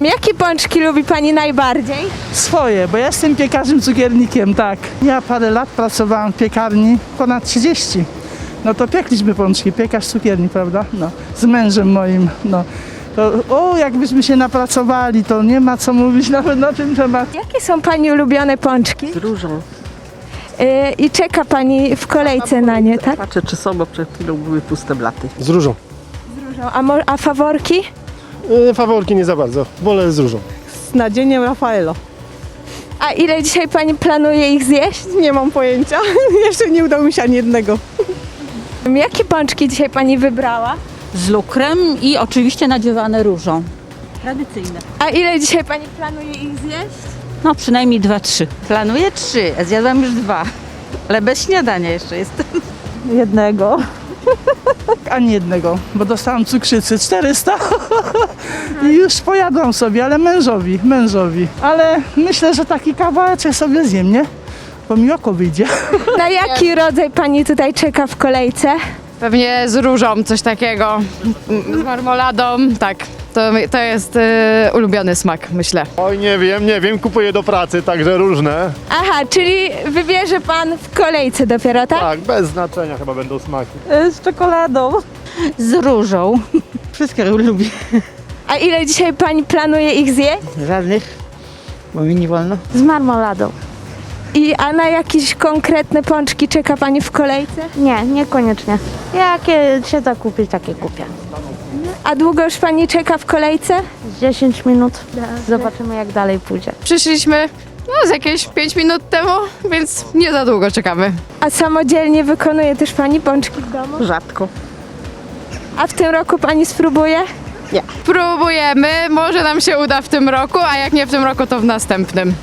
Jakie pączki lubi pani najbardziej? Swoje, bo ja jestem piekarzem cukiernikiem, tak. Ja parę lat pracowałam w piekarni, ponad 30. No to piekliśmy pączki, piekarz cukierni, prawda? No, z mężem moim, no. To, o, jakbyśmy się napracowali, to nie ma co mówić nawet na ten temat. Jakie są pani ulubione pączki? Z różą. Yy, I czeka pani w kolejce na nie, tak? Patrzę, czy są, bo przed chwilą były puste blaty. Z różą. A, mo- a faworki? Yy, faworki nie za bardzo. Wolę z różą. Z nadzieniem Rafaelo. A ile dzisiaj pani planuje ich zjeść? Nie mam pojęcia. Jeszcze nie udało mi się ani jednego. Jakie pączki dzisiaj pani wybrała? z lukrem i oczywiście nadziewane różą. Tradycyjne. A ile dzisiaj pani planuje ich zjeść? No przynajmniej dwa, trzy. Planuję trzy, a zjadłam już dwa. Ale bez śniadania jeszcze jest. Jednego. Ani jednego, bo dostałam cukrzycy 400 i już pojadłam sobie, ale mężowi, mężowi. Ale myślę, że taki kawałeczek sobie zjem, nie? Bo mi oko wyjdzie. Na jaki rodzaj pani tutaj czeka w kolejce? Pewnie z różą, coś takiego. Z marmoladą, tak. To, to jest y, ulubiony smak, myślę. Oj, nie wiem, nie wiem. Kupuję do pracy, także różne. Aha, czyli wybierze pan w kolejce dopiero, tak? Tak, bez znaczenia chyba będą smaki. Z czekoladą. Z różą. Wszystkie lubię. A ile dzisiaj pani planuje ich zjeść? Żadnych, bo mi nie wolno. Z marmoladą. I a na jakieś konkretne pączki czeka pani w kolejce? Nie, niekoniecznie. Jakie się da kupić, takie kupię. A długo już pani czeka w kolejce? Z 10 minut. Zobaczymy, jak dalej pójdzie. Przyszliśmy no, z jakieś 5 minut temu, więc nie za długo czekamy. A samodzielnie wykonuje też pani pączki w domu? Rzadko. A w tym roku pani spróbuje? Próbujemy, może nam się uda w tym roku, a jak nie w tym roku, to w następnym.